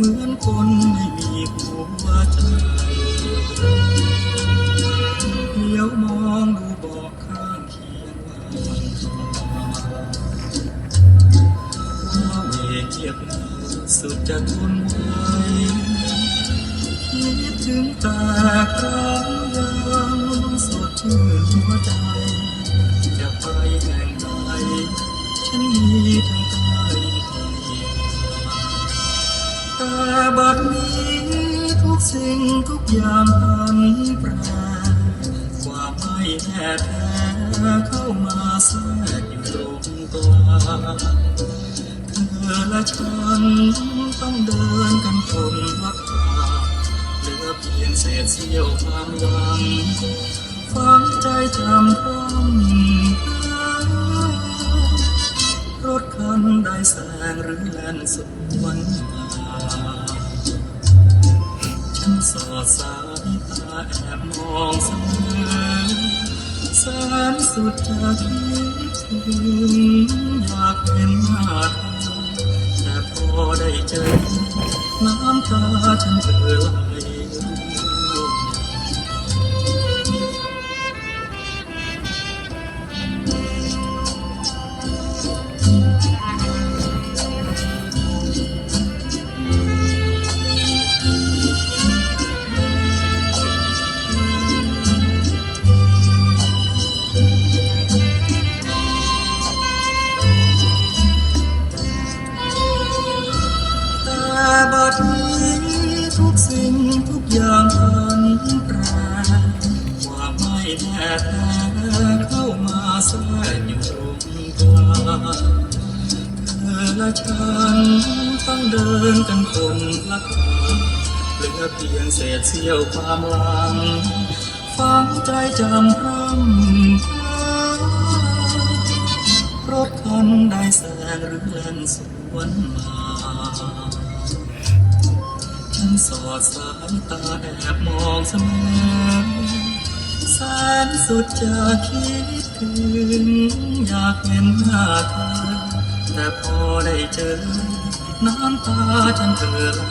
เหมือนคนไม่มีหัวใจเดี๋ยวมองดูบอกข้างเคียงว่ามันทรานว่าเวเกียบสุดจะทนไหวคิดถึงตาครั้งยังสดชื่นหัวใจ จะไปแห่งใดฉันมี แต่บัดนี้ทุกสิ่งทุกอย่างพันแปรความไม่แน่แท้เข้ามาแทรกอยู่ตรงกลางเธอและฉันต้องเดินกันคนละทางเหลือเพียงเศษเสี้ยวความหวังฟังใจจำพร่ำรถคันใดแสงหรือแล่นสวน สอดสายตาแอบมองเสมอแสนสุดจะคิดถึงอยากเห็นหน้าเธอแต่พอได้เจอ น้ำตาฉันเอ่อไหล พันแปรความไม่แน่แท้เข้ามาแทรกอยู่ตรงกลางเธอและฉันต้องเดินกันคนละทางเหลือเพียงเศษเสี้ยวความหลังฟังใจจำพร่ำเพอรถคันใดแสงหรือเล่นสวนมา ฉันสอดสายตาแอบมองเสมอแสนสุดจะคิดถึง อยากเห็นหน้าเธอ แต่พอได้เจอ น้ำตาฉันเอ่อไหล